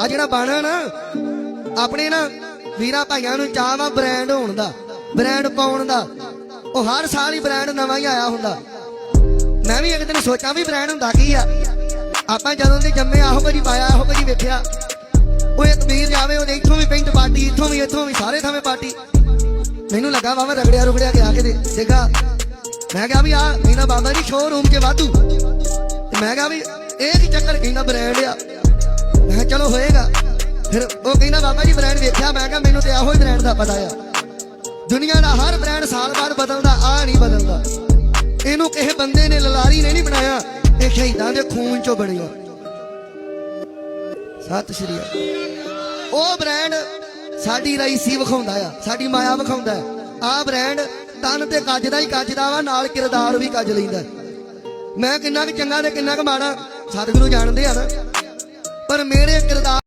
ਆ ਜਿਹੜਾ ਬਾਣਾ ਨਾ, ਆਪਣੇ ਨਾ ਵੀਰਾ ਭਾਈਆਂ ਨੂੰ ਚਾਹ ਵਾ ਬ੍ਰਾਂਡ ਹੋਣ ਦਾ ਬ੍ਰਾਂਡ ਪਾਉਣ ਦਾ। ਉਹ ਹਰ ਸਾਲ ਹੀ ਬ੍ਰਾਂਡ ਨਵਾਂ ਹੀ ਆਇਆ ਹੁੰਦਾ। ਮੈਂ ਵੀ ਇੱਕ ਦਿਨ ਸੋਚਾਂ ਵੀ ਬ੍ਰਾਂਡ ਹੁੰਦਾ ਕੀ ਆ। ਆਪਾਂ ਜਦੋਂ ਦੇ ਜੰਮੇ ਆਹੋ ਕਦੀ ਪਾਇਆ, ਆਹੋ ਕਦੀ ਵੇਖਿਆ। ਉਹ ਇੱਕ ਵੀਰ ਜਾਵੇ, ਉਹਦੇ ਇੱਥੋਂ ਵੀ ਪੈਂਟ ਪਾਰਟੀ, ਇੱਥੋਂ ਵੀ ਇੱਥੋਂ ਵੀ, ਸਾਰੇ ਥਾਵੇਂ ਪਾਰਟੀ। ਮੈਨੂੰ ਲੱਗਾ ਵਾ ਮੈਂ ਰਗੜਿਆ, ਰੁਗੜਿਆ ਗਿਆ ਕਿਤੇ ਦੇਖਾ। ਮੈਂ ਕਿਹਾ ਵੀ ਆ, ਇਹਨਾਂ ਬਾਬਾ ਜੀ ਸ਼ੋਰੂਮ 'ਚ ਵਾਧੂ। ਤੇ ਮੈਂ ਕਿਹਾ ਵੀ ਇਹ ਕੀ ਚੱਕਰ ਕਹਿੰਦਾ ਬ੍ਰਾਂਡ ਆ। ਮੈਂ ਕਿਹਾ ਚਲੋ ਹੋਏ। ਫਿਰ ਉਹ ਕਹਿੰਦਾ, ਬਾਬਾ ਜੀ ਬ੍ਰਾਂਡ ਵੇਖਿਆ? ਮੈਂ ਕਿਹਾ, ਮੈਨੂੰ ਤੇ ਆਹੋ ਹੀ ਬ੍ਰਾਂਡ ਦਾ ਪਤਾ ਆ। ਦੁਨੀਆ ਦਾ ਹਰ ਬ੍ਰਾਂਡ ਸਾਲ ਬਾਅਦ ਬਦਲਦਾ, ਆ ਨਹੀਂ ਬਦਲਦਾ। ਇਹਨੂੰ ਕਿਸੇ ਬੰਦੇ ਨੇ ਲਲਾਰੀ ਨੇ ਨਹੀਂ ਬਣਾਇਆ। ਇਹ ਸ਼ਹੀਦਾਂ ਦੇ ਖੂਨ ਚੋਂ ਬਣਿਆ। ਸਤਿ ਸ਼੍ਰੀ ਅਕਾਲ। ਉਹ ਬ੍ਰਾਂਡ ਸਾਡੀ ਰਾਈਸੀ ਵਿਖਾਉਂਦਾ ਆ, ਸਾਡੀ ਮਾਇਆ ਵਿਖਾਉਂਦਾ ਆ। ਬ੍ਰਾਂਡ ਤਨ ਤੇ ਕੱਜਦਾ ਹੀ ਕੱਜਦਾ ਵਾ, ਨਾਲ ਕਿਰਦਾਰ ਵੀ ਕੱਜ ਲੈਂਦਾ। ਮੈਂ ਕਿੰਨਾ ਕੁ ਚੰਗਾ ਤੇ ਕਿੰਨਾ ਕੁ ਮਾੜਾ, ਸਤਿਗੁਰੂ ਜਾਣਦੇ ਆ ਨਾ। ਪਰ ਮੇਰੇ ਕਿਰਦਾਰ